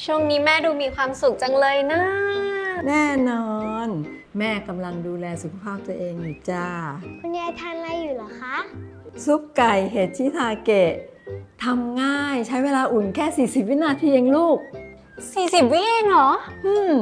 ช่วงนี้แม่ดูมีความสุขจังเลยนะ แน่นอน แม่กำลังดูแลสุขภาพตัวเองอยู่จ้า คุณยายทานอะไรอยู่เหรอคะ ซุปไก่เห็ดชิทาเกะทำง่ายใช้เวลาอุ่นแค่ 40 วินาทีเองลูก 40 วิเองเหรอ อืม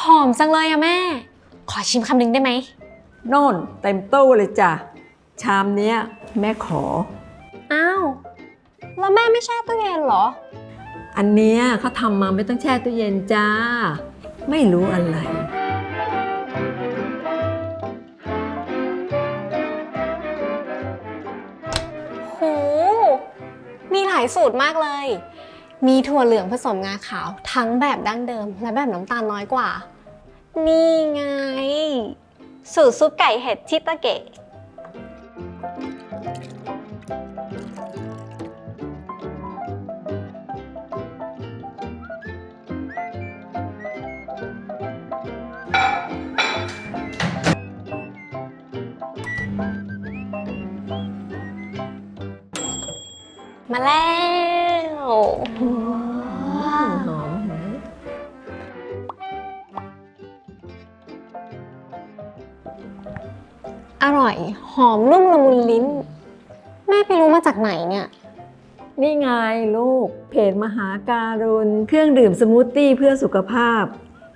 หอมจังเลยอะแม่ ขอชิมคำหนึ่งได้ไหม โน่นเต็มตู้เลยจ้ะ ชามเนี้ยแม่ขอ อ้าว แล้วแม่ไม่แช่ตู้เย็นเหรอ อันเนี้ยเขาทำมาไม่ต้องแช่ตู้เย็นจ้า ไม่รู้อะไร โห มีหลายสูตรมากเลย มีถั่วเหลืองผสมงาขาวทั้งแบบดั้งเดิม และแบบน้ำตาลน้อยกว่า นี่ไง สูตรซุปไก่เห็ดชิตาเกะ มาแล้ว หอมเห็นไหมอร่อย หอมนุ่มละมุนลิ้น แม่ไปรู้มาจากไหนเนี่ย นี่ไงลูก เพจมหาการุณ เครื่องดื่มสมูทตี้เพื่อสุขภาพ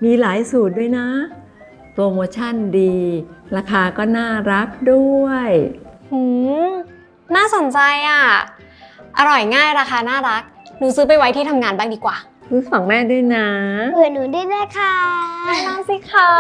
มีหลายสูตรด้วยนะ โปรโมชั่นดี ราคาก็น่ารักด้วยหืมน่าสนใจอะ อร่อยง่ายราคาน่ารัก หนูซื้อไปไว้ที่ทำงานบ้างดีกว่ารู้ฝั่งแม่ด้วยนะ เผื่อหนูได้ได้ค่ะน่าสิคะ